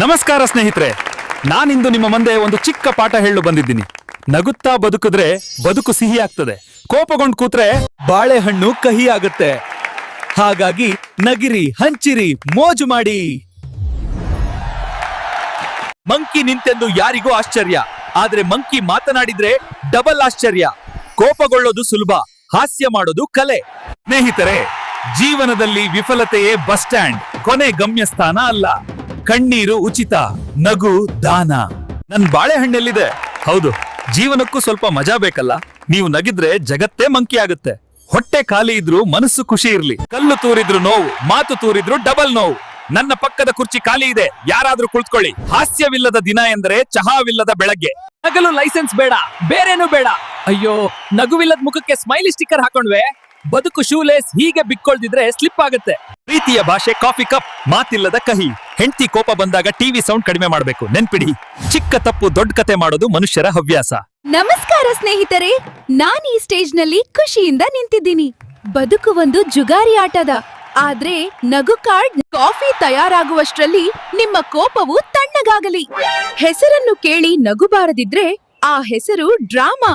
ನಮಸ್ಕಾರ ಸ್ನೇಹಿತರೆ. ನಾನಿಂದು ನಿಮ್ಮ ಮುಂದೆ ಒಂದು ಚಿಕ್ಕ ಪಾಠ ಹೇಳಲು ಬಂದಿದ್ದೀನಿ. ನಗುತ್ತಾ ಬದುಕಿದ್ರೆ ಬದುಕು ಸಿಹಿ ಆಗ್ತದೆ ಕೋಪಗೊಂಡ್ ಕೂತ್ರೆ ಬಾಳೆಹಣ್ಣು ಕಹಿ ಆಗುತ್ತೆ ಹಾಗಾಗಿ ನಗಿರಿ, ಹಂಚಿರಿ, ಮೋಜು ಮಾಡಿ. ಮಂಕಿ ನಿಂತೆಂದು ಯಾರಿಗೂ ಆಶ್ಚರ್ಯ. ಆದ್ರೆ ಮಂಕಿ ಮಾತನಾಡಿದ್ರೆ ಡಬಲ್ ಆಶ್ಚರ್ಯ. ಕೋಪಗೊಳ್ಳೋದು ಸುಲಭ, ಹಾಸ್ಯ ಮಾಡೋದು ಕಲೆ. ಸ್ನೇಹಿತರೆ, ಜೀವನದಲ್ಲಿ ವಿಫಲತೆಯೇ ಬಸ್ ಸ್ಟ್ಯಾಂಡ್, ಕೊನೆ ಗಮ್ಯಸ್ಥಾನ ಅಲ್ಲ. ಕಣ್ಣೀರು ಉಚಿತ, ನಗು, ದಾನ. ನನ್ ಬಾಳೆಹಣ್ಣೆಲ್ಲಿದೆ? ಹೌದು, ಜೀವನಕ್ಕೂ ಸ್ವಲ್ಪ ಮಜಾ ಬೇಕಲ್ಲ? ನೀವು ನಗಿದ್ರೆ ಜಗತ್ತೇ ಮಂಕಿ ಆಗುತ್ತೆ. ಹೊಟ್ಟೆ ಖಾಲಿ ಇದ್ರು ಮನಸ್ಸು ಖುಷಿ ಇರ್ಲಿ. ಕಲ್ಲು ತೂರಿದ್ರು ನೋವು, ಮಾತು ತೂರಿದ್ರು ಡಬಲ್ ನೋವು. ನನ್ನ ಪಕ್ಕದ ಕುರ್ಚಿ ಖಾಲಿ ಇದೆ, ಯಾರಾದ್ರೂ ಕುಳಿತುಕೊಳ್ಳಿ. ಹಾಸ್ಯವಿಲ್ಲದ ದಿನ ಎಂದರೆ ಚಹಾವಿಲ್ಲದ ಬೆಳಗ್ಗೆ. ನಗಲು ಲೈಸೆನ್ಸ್ ಬೇಡ, ಬೇರೇನು ಬೇಡ. ಅಯ್ಯೋ, ನಗುವಿಲ್ಲದ ಮುಖಕ್ಕೆ ಸ್ಮೈಲಿ ಸ್ಟಿಕ್ಕರ್ ಹಾಕೊಂಡ್ವೆ? ಬದುಕು ಶೂಲೇಸ್ ಹೀಗೆ ಬಿಕ್ಕೊಳ್ದಿದ್ರೆ ಸ್ಲಿಪ್ ಆಗುತ್ತೆ. ಪ್ರೀತಿಯ ಭಾಷೆ ಕಾಫಿ ಕಪ್, ಮಾತಿಲ್ಲದ ಕಹಿ. ಹೆಂಡತಿ ಕೋಪ ಬಂದಾಗ ಟಿವಿ ಸೌಂಡ್ ಕಡಿಮೆ ಮಾಡಬೇಕು. ನೆನ್ಪಿಡಿ. ಚಿಕ್ಕ ತಪ್ಪು ದೊಡ್ಡ ಕತೆ ಮಾಡೋದು ಮನುಷ್ಯರ ಹವ್ಯಾಸ. ನಮಸ್ಕಾರ ಸ್ನೇಹಿತರೆ. ನಾನ್ ಈ ಸ್ಟೇಜ್ನಲ್ಲಿ ಖುಷಿಯಿಂದ ನಿಂತಿದ್ದೀನಿ. ಬದುಕು ಒಂದು ಜುಗಾರಿ ಆಟದ. ಆದ್ರೆ ನಗು ಕಾರ್ಡ್ ಕಾಫಿ ತಯಾರಾಗುವಷ್ಟರಲ್ಲಿ ನಿಮ್ಮ ಕೋಪವು ತಣ್ಣಗಾಗಲಿ. ಹೆಸರನ್ನು ಕೇಳಿ ನಗು ಬಾರದಿದ್ರೆ ಆ ಹೆಸರು ಡ್ರಾಮಾ.